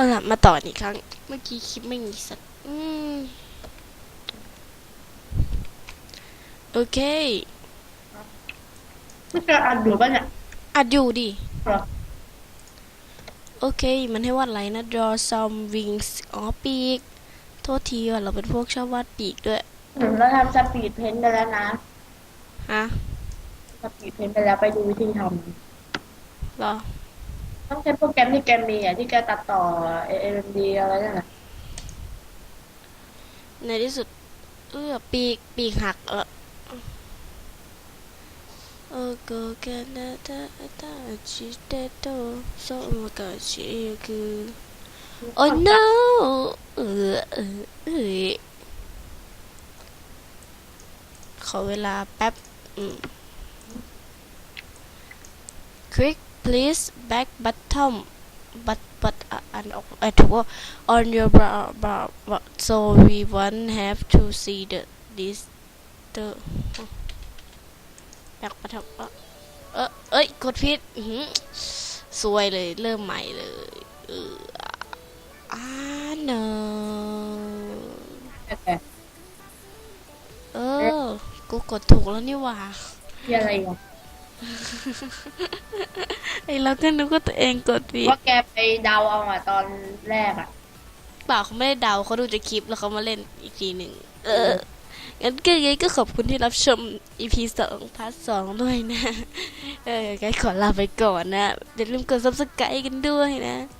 เอาล่ะมาต่ออีกครั้ง เมื่อกี้คลิปไม่มีสัตว์อืมโอเค ไม่จะอัดอยู่ป่ะเนี่ยอัดอยู่ดิ เหรอโอเค มันให้วาดอะไรนะ draw some wings อ๋อปีก โทษทีว่าเราเป็นพวกชอบวาดปีกด้วย อืมเราทำสปีดเพนท์ไปแล้วนะ ฮะสปีดเพนท์ไปแล้วไปดูวิธีทเหรอำ ต้องใช้โปรแกรมที่แกมีอะที่แกตัดต่อ AMD อะไรนั่นแหละในที่สุด เออปีกปีกหักเออโอโกแกนาตาตาชิเตโตโซมากาชิคือโอ้ no เออเออเออขอเวลาแป๊บอืม click please back button but but อะอ่านออกอะถูกว่า on your brow brow brow so we won't have to see the this the back button เอ่อเออเอ้ย กดผิดอื้อหือสวยเลย เริ่มใหม่เลยเอออ่า no แต่แต่เออ กูกดถูกแล้วนี่หว่าที่อะไรอะ ไอ้เราก็นึกว่าตัวเองกดผิดว่าแกไปเดาเอาอะตอนแรกอะเปล่าเขาไม่ได้เดาเขาดูจากคลิปแล้วเขามาเล่นอีกทีหนึ่งเอองั้นก็ยังไงก็ขอบคุณที่รับชม EP สองพาร์ทสองด้วยนะ เอองั้นขอลาไปก่อนนะอย่าลืมกด subscribe กันด้วยนะ